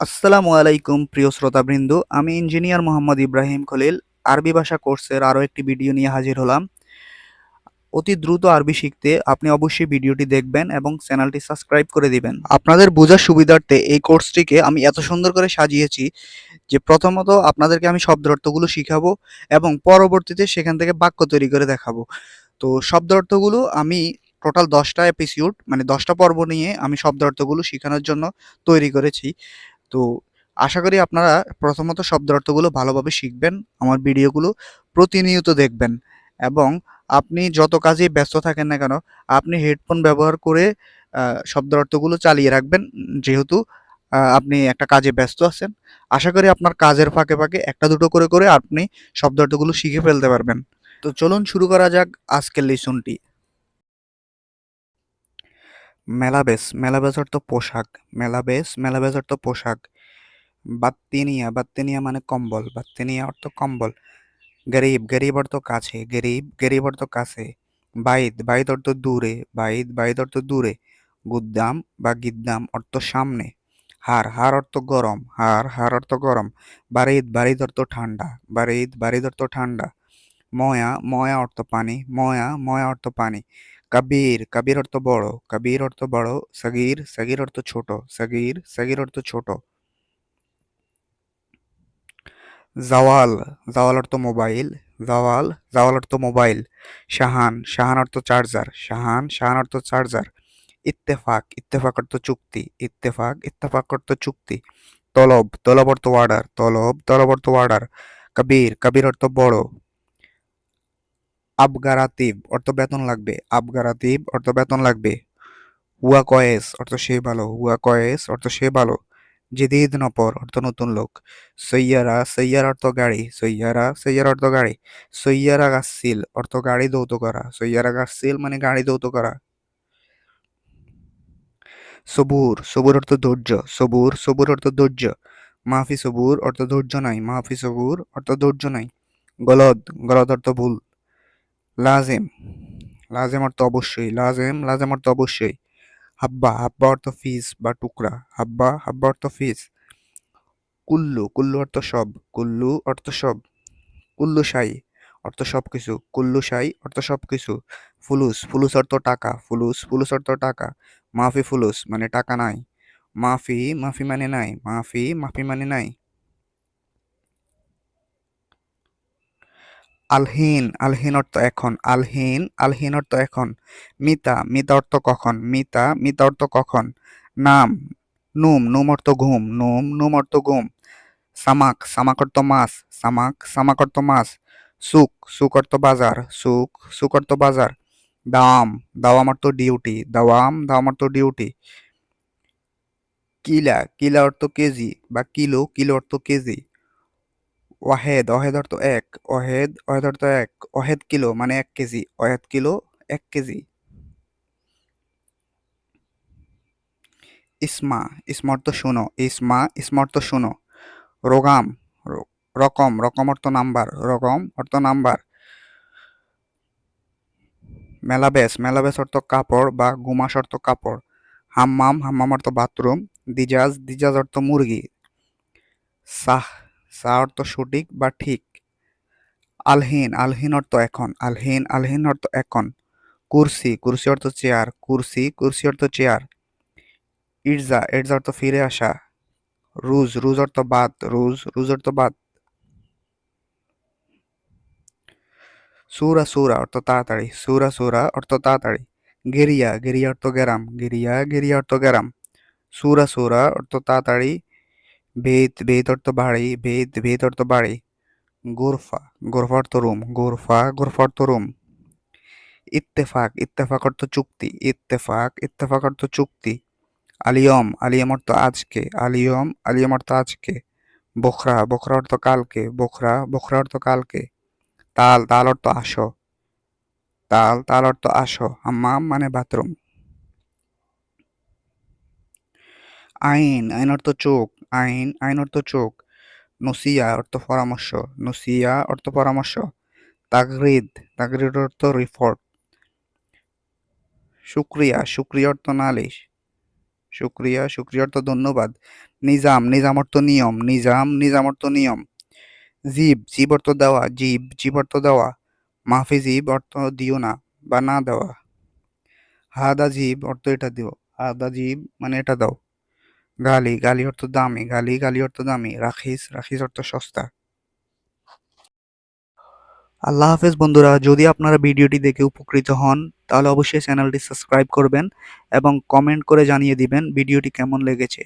আসসালামু আলাইকুম, প্রিয় শ্রোতাবৃন্দ। আমি ইঞ্জিনিয়ার মোহাম্মদ ইব্রাহিম খলিল। আরবি ভাষা কোর্সের আরও একটি ভিডিও নিয়ে হাজির হলাম। অতি দ্রুত আরবি শিখতে আপনি অবশ্যই ভিডিওটি দেখবেন এবং চ্যানেলটি সাবস্ক্রাইব করে দিবেন। আপনাদের বোঝার সুবিধার্থে এই কোর্সটিকে আমি এত সুন্দর করে সাজিয়েছি যে প্রথমত আপনাদেরকে আমি শব্দ অর্থগুলো শিখাবো এবং পরবর্তীতে সেখান থেকে বাক্য তৈরি করে দেখাবো। তো শব্দ অর্থগুলো আমি টোটাল দশটা এপিসোড মানে দশটা পর্ব নিয়ে আমি শব্দ অর্থগুলো শেখানোর জন্য তৈরি করেছি। তো আশা করি আপনারা প্রথমত শব্দ অর্থগুলো ভালোভাবে শিখবেন, আমার ভিডিওগুলো প্রতিনিয়ত দেখবেন এবং আপনি যত কাজেই ব্যস্ত থাকেন না কেন, আপনি হেডফোন ব্যবহার করে শব্দ অর্থগুলো চালিয়ে রাখবেন। যেহেতু আপনি একটা কাজে ব্যস্ত আছেন, আশা করি আপনার কাজের ফাঁকে ফাঁকে একটা দুটো করে করে আপনি শব্দ অর্থগুলো শিখে ফেলতে পারবেন। তো চলুন শুরু করা যাক আজকের লিসনটি। মেলাবেশ মেলাবেশ অর্থ পোশাক মেলাবেশ মেলাবেশ অর্থ পোশাক। বাত্তিনিয়া বাত্তিনিয়া মানে কম্বল, বাত্তিনিয়া অর্থ কম্বল। গরিব গরিব অর্থ কাছে, গরিব গরিব অর্থ কাছে। বাইদ বাইদ অর্থ দূরে বাইদ বাইদ অর্থ দূরে। গুদ্দাম বা গিদ্দাম অর্থ সামনে। হার হার অর্থ গরম, হার হার অর্থ গরম। বারিদ বারিদ অর্থ ঠান্ডা বারিদ বারিদ অর্থ ঠান্ডা। ময়া ময়া অর্থ পানি, ময়া ময়া অর্থ পানি। কাবির কাবির অর্থ বড়, কাবির অর্থ বড়, সগির সগির অর্থ ছোট, সগির সগির অর্থ ছোট। জাওয়াল জাওয়াল অর্থ মোবাইল, জাওয়াল জাওয়াল অর্থ মোবাইল। শাহান শাহান অর্থ চার্জার, শাহান শাহান অর্থ চার্জার। ইত্তেফাক ইত্তেফাক অর্থ চুক্তি, ইত্তেফাক ইত্তেফাক অর্থ চুক্তি। তলব তলব অর্থ অর্ডার তলব তলব অর্থ অর্ডার কবির কবির অর্থ বড় আবগারাতিব অর্থ বেতন লাগবে। আবগারাতিব অর্থ বেতন লাগবে। হুয়া কয়েস অর্থ সে ভালো। হুয়া কয়েস অর্থ সে ভালো। জেদিদ নপর অর্থ নতুন লোক। সৈয়ারা, সৈয়ার অর্থ গাড়ি। সৈয়ারা, সৈয়ার অর্থ গাড়ি। সৈয়ারা গাছিল অর্থ গাড়ি দৌত করা। সৈয়ারা গাছিল মানে গাড়ি দৌত করা। সবুর সবুর অর্থ ধৈর্য। সবুর সবুর অর্থ ধৈর্য। মাফি সবুর অর্থ ধৈর্য নাই। মাহফি সবুর অর্থ ধৈর্য নাই। গলদ গলদ অর্থ ভুল। লাজেম। লাজেম অর্থ অবশ্যই। লাজেম লাজেম অর্থ অবশ্যই। হাব্বা হাব্বা অর্থ ফিস বা টুকরা। হাব্বা হাব্বা অর্থ ফিস কুল্লু কুল্লু অর্থ সব। কুল্লু অর্থ সব। কুল্লু সাই অর্থ সব কিছু কুল্লু সাই অর্থ সব কিছু ফুলুস ফুলুস অর্থ টাকা। ফুলুস ফুলুস অর্থ টাকা। মাফি ফুলুস মানে টাকা নাই। মাফি মাফি মানে নাই। মাফি মাফি মানে নাই। আলহিন আলহিন অর্থ এখন, আলহীন, আলহিন অর্থ এখন। মিতা মিতা অর্থ কখন? মিতা মিতা অর্থ কখন? নাম, নুম নুম অর্থ ঘুম, নুম নুম অর্থ ঘুম। সামাক সামাক অর্থ মাছ, সামাক সামাক অর্থ মাছ। সুক সুক অর্থ বাজার, সুক সুক অর্থ বাজার। দাওয়াম দাওয়াম অর্থ ডিউটি, দাওয়াম দাওয়াম অর্থ ডিউটি। কিলা কিলা অর্থ কেজি বা কিলো কিলো অর্থ কেজি। ওয়াহেদ অহেদ অর্থ এক অহেদ অহেদ অর্থ এক অহেদ কিলো মানে এক কেজি অহেদ কিলো এক কেজি। ইসমা ইসমা শুনো ইসমা ইসমা শুনো রোগাম রকম রকম অর্থ নাম্বার, রকম অর্থ নাম্বার। মেলাবেশ মেলাবেশ অর্থ কাপড় বা গুমাস অর্থ কাপড়। হাম্মাম হাম্মাম অর্থ বাথরুম। দিজাজ দিজাজ অর্থ মুরগি। সাহ সাহ অর্থ সঠিক বা ঠিক। আলহিন, আলহীন অর্থ এখন, আলহীন, আলহিন অর্থ এখন। কুরসি কুরসি অর্থ চেয়ার, কুরসি কুরসি অর্থ চেয়ার। ইরজা ইরজা অর্থ ফিরে আসা। রুজ রুজ অর্থ বাদ, রুজ রুজ অর্থ বাদ। সুরা সুরা অর্থ তাড়াতাড়ি, সুরা সুরা অর্থ তাড়াতাড়ি। গেরিয়া গেরিয়া অর্থ গেরাম, গেরিয়া গেরিয়া অর্থ গেরাম। সুরা সুরা অর্থ তাড়াতাড়ি ভেদ ভেদ অর্থ বাড়ি, ভেদ ভেদ অর্থ বাড়ি। গোরফা গোরফা অর্থ রুম, গোরফা গোরফা অর্থ রুম। ইত্তেফাক ইত্তেফাক অর্থ চুক্তি, ইত্তেফাক ইত্তেফাক অর্থ চুক্তি। আলিয়ম আলিয়ম অর্থ আজকে, আলিয়ম আলিয়ম অর্থ আজকে। বখরা বখরা অর্থ কালকে, বখরা বখরা অর্থ কালকে। তাল তাল অর্থ আসো। তাল তাল অর্থ আসো, হাম্মাম মানে বাথরুম। আইন আইন অর্থ চোখ আইন আইন অর্থ চোখ, নসিয়া অর্থ পরামর্শ, নসিয়া অর্থ পরামর্শ, তাগরিদ তাগরিদ অর্থ রিপোর্ট শুক্রিয়া শুক্রিয়া অর্থ নালিশ, শুক্রিয়া শুক্রিয়া অর্থ ধন্যবাদ, নিজাম নিজাম অর্থ নিয়ম, নিজাম নিজাম অর্থ নিয়ম, জীব জীব অর্থ দেওয়া, জীব জীব অর্থ দেওয়া, মাফি জীব অর্থ দিও না বা না দেওয়া, হাদা জীব অর্থ এটা দিও, হাদা জীব মানে এটা দাও। গালি গালি অর্থ দামি, গালি গালি অর্থ দামি, রাখিস রাখিস অর্থ সস্তা। আল্লাহ হাফেজ বন্ধুরা, যদি আপনারা ভিডিওটি দেখে উপকৃত হন, তাহলে অবশ্যই চ্যানেলটি সাবস্ক্রাইব করবেন এবং কমেন্ট করে জানিয়ে দিবেন ভিডিওটি কেমন লেগেছে।